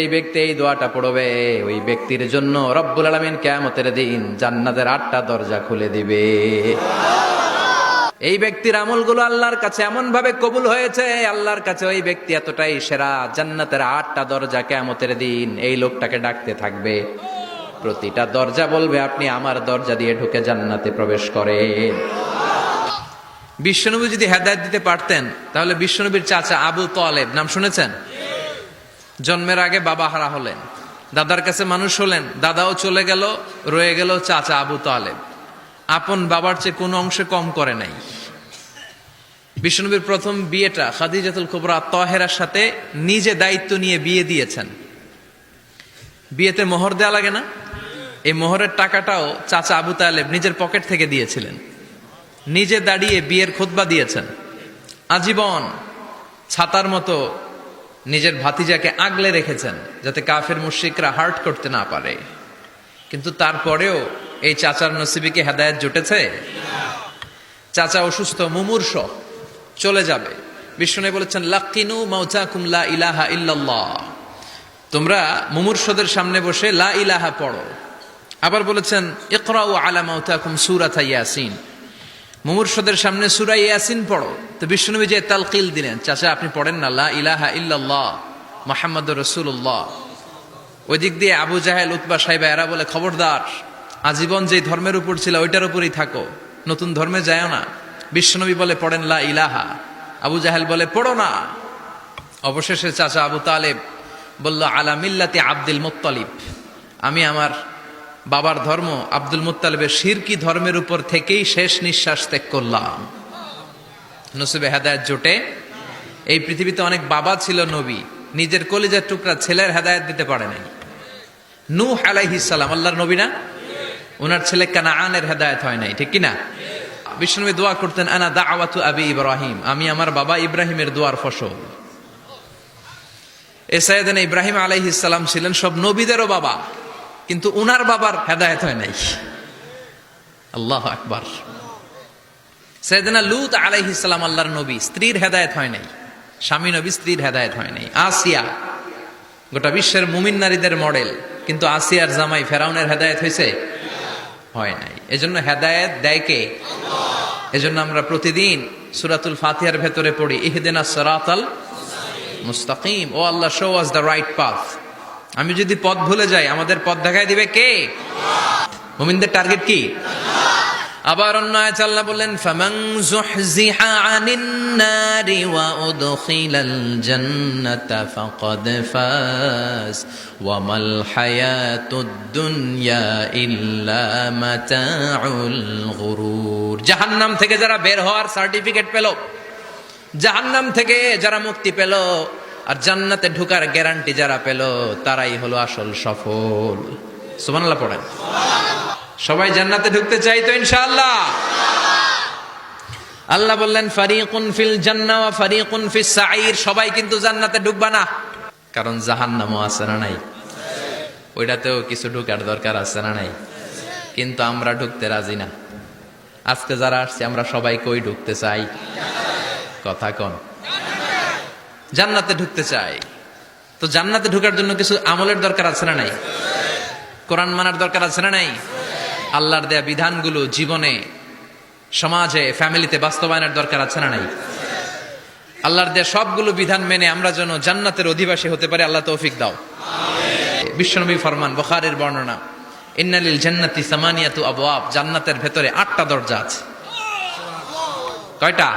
এই ব্যক্তি এই দোয়াটা পড়বে। ওই ব্যক্তির জন্য রব্বুল আলমিন কেমতের দিন জান্নাতের আটটা দরজা খুলে দিবে। এই ব্যক্তির আমলগুলো আল্লাহর কাছে এমন ভাবে কবুল হয়েছে, আল্লাহর কাছে ওই ব্যক্তি এতটাই সেরা, জান্নাতের আটটা দরজা কেমতের দিন এই লোকটাকে ডাকতে থাকবে। প্রতিটা দরজা বলবে, আপনি আমার দরজা দিয়ে ঢুকে জান্নাতে প্রবেশ করেন। বিশ্বনবী যদি হেদায়ত দিতে পারতেন, তাহলে বিশ্বনবীর চাচা আবু তোয়ালেব নাম শুনেছেন? জন্মের আগে বাবা হারা হলেন। দাদার কাছে মানুষ হলেন, দাদাও চলে গেল, রয়ে গেল চাচা আবু তালেব। আপন বাবার চেয়ে কোনো অংশে কম করে নাই। বিষ্ণুবীর প্রথম বিয়েটা খাদিজাতুল কুবরা তহেরার সাথে নিজে দায়িত্ব নিয়ে বিয়ে দিয়েছেন। বিয়েতে মোহর দেওয়া লাগে না? এই মোহরের টাকাটাও চাচা আবু তালেব নিজের পকেট থেকে দিয়েছিলেন। নিজে দাঁড়িয়ে বিয়ের খোদবা দিয়েছেন। আজীবন ছাতার মতো নিজের ভাতিজাকে আগলে রেখেছেন যাতে কাফের মুশ্রিকরা হার্ট করতে না পারে। কিন্তু তারপরেও এই চাচার নসিবিকে হেদায়ত জুটেছে? চাচা অসুস্থ, মুমূর্ষ, চলে যাবে। বিষ্ণু বলেছেন, লাকিনু মাউচাকুম লা ইলাহা ইল্লাল্লাহ। তোমরা মুমূর্ষদের সামনে বসে লা ইলাহা পড়ো। আবার বলেছেন, ইকরাউ আলা মাউতাকুম সূরাতা ইয়াসিন। মুমূর্ষদের সামনে সুরা ইয়াসিন পড়ো। তো বিষ্ণুনবী যে তালকিল দিলেন, চাচা, আপনি পড়েন না, লা ইলাহা ইল্লাল্লাহ মোহাম্মদ রসুল্লাহ ওই দিক দিয়ে আবু জাহেল, উতবা সাহেবা এরা বলে, খবরদার, আজীবন যে ধর্মের উপর ছিল, ওইটার উপরই থাকো, নতুন ধর্মে যায় না। বিশ্বনবী বলে, পড়েন লা ইলাহা। আবু জাহেল বলে, পড়ো না। অবশেষে চাচা আবু তালেব বলল, আলা মিল্লাতি আব্দুল মুত্তালিব, আমি আমার বাবার ধর্ম আব্দুল মুত্তালিবের শিরকি ধর্মের উপর থেকেই শেষ নিঃশ্বাস ত্যাগ করলাম। নসিবে হেদায়ত জোটে। এই পৃথিবীতে অনেক বাবা ছিল নবী, নিজের কলিজার টুকরা ছেলের হেদায়ত দিতে পারে নাই। নু আলাইহিসাল্লাম আল্লাহর নবী না? ওনার ছেলে কানাআনের হেদায়ত হয় নাই, ঠিক কি না? বিষ্ণুবী দোয়া করতেন, আনা দাওয়াতু আবি ইব্রাহিম আমি আমার বাবা ইব্রাহিমের দোয়ার ফসল। এ সাইয়েদান ইব্রাহিম আলাইহিসাল্লাম ছিলেন সব নবীদেরও বাবা। কিন্তু উনার বাবার হেদায়ত হয় নাই। আল্লাহ আকবার। সৈয়দনা লুত আলাইহিসাল্লাম আল্লাহর নবী, স্ত্রীর হেদায়ত হয় নাই। স্বামী নবী স্ত্রীর হেদায়ত হয় নাই। আসিয়া, গোটা বিশ্বের মুমিন নারীদের মডেল, কিন্তু আসিয়ার জামাই ফেরাউনের হেদায়ত হয়েছে? হয় নাই। এজন্য হেদায়ত দেয় কে? এজন্য আমরা প্রতিদিন সুরাতুল ফাতিহার ভেতরে পড়ি, ইহদিনা সরাতাল মুস্তাকিম। O Allah show us the right path আমি যদি পথ ভুলে যাই, আমাদের পথ দেখায় দিবে কে? মুমিনদের টার্গেট কি? আবার অন্য আয়াত আল্লাহ বললেন, ফামান যুহজিহা আনিন নারি ওয়া উদখিলাল জান্নাতা ফাকাদ ফাজ, ওয়া মাল হায়াতুদ দুনিয়া ইল্লা মাতাউল গুরুর। জাহান্নাম থেকে যারা বের হওয়ার সার্টিফিকেট পেল, জাহান্নাম থেকে যারা মুক্তি পেল আর জান্নাতে ঢুকার গ্যারান্টি যারা পেল, তারাই হলো আসল সফল। সুবহানাল্লাহ পড়েন। সবাই জান্নাতে ঢুকতে চাই তো ইনশাআল্লাহ? আল্লাহ বললেন, ফারিকুন ফিল জান্নাহ ওয়া ফারিকুন ফিস সাঈর। সবাই কিন্তু জান্নাতে ঢুকবা না। কারণ জাহান্নামও আছে না নাই? ওইটাতেও কিছু ঢুকার দরকার আছে না নাই? কিন্তু আমরা ঢুকতে রাজি না। আজকে যারা আসছে, আমরা সবাই কই ঢুকতে চাই? কথা কন। জান্নাতে ঢুকতে চাই। তো জান্নাতে ঢুকার জন্য কিছু আমলের দরকার আছে না নাই? কোরআন মানার দরকার আছে না নাই? আল্লাহর দেয়া বিধানগুলো জীবনে, সমাজে, ফ্যামিলিতে বাস্তবায়নের দরকার আছে না নাই? আল্লাহর দেয়া সবগুলো বিধান মেনে আমরা যেন জান্নাতের অধিবাসী হতে পারি, আল্লাহ তৌফিক দাও। বিশ্বনবী ফরমান, বখারের বর্ণনা, ইন্নালিল জান্নাতি সামানিয়াতু আবওয়াব জান্নাতের ভেতরে আটটা দরজা আছে। কয়টা?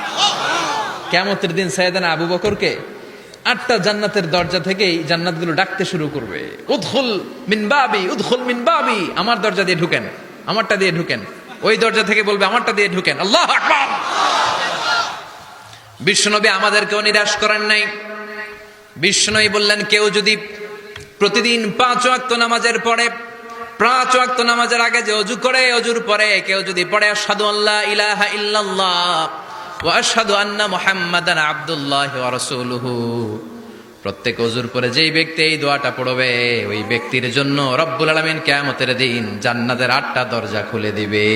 কেমতের দিন সাইদানা আবু বকরকে আটটা জান্নাতের দরজা থেকেই জান্নাতগুলো ডাকতে শুরু করবে। উদখুল মিন বাবি, উদখুল মিন বাবি। আমার দরজা দিয়ে ঢুকেন, আমারটা দিয়ে ঢুকেন। ওই দরজা থেকে বলবে, আমারটা দিয়ে ঢুকেন। আল্লাহ আকবার! বিশ্বনবী আমাদেরকেও নিরাশ করেন নাই। বিশ্বনবী বললেন, কেউ যদি প্রতিদিন পাঁচ ওয়াক্ত নামাজের পরে পাঁচ ওয়াক্ত নামাজের আগে যে অজু করে, অজুর পরে কেউ যদি পড়ে, আশহাদু আল্লাহ ইলাহা ইল্লাল্লাহ। ওয়া আন্না প্রত্যেক অজুর পরে যেই ব্যক্তি এই দোয়াটা পড়বে, ওই ব্যক্তির জন্য রব্বুল আলমিন কেমতের দিন জান্নাতের আটটা দরজা খুলে দিবে।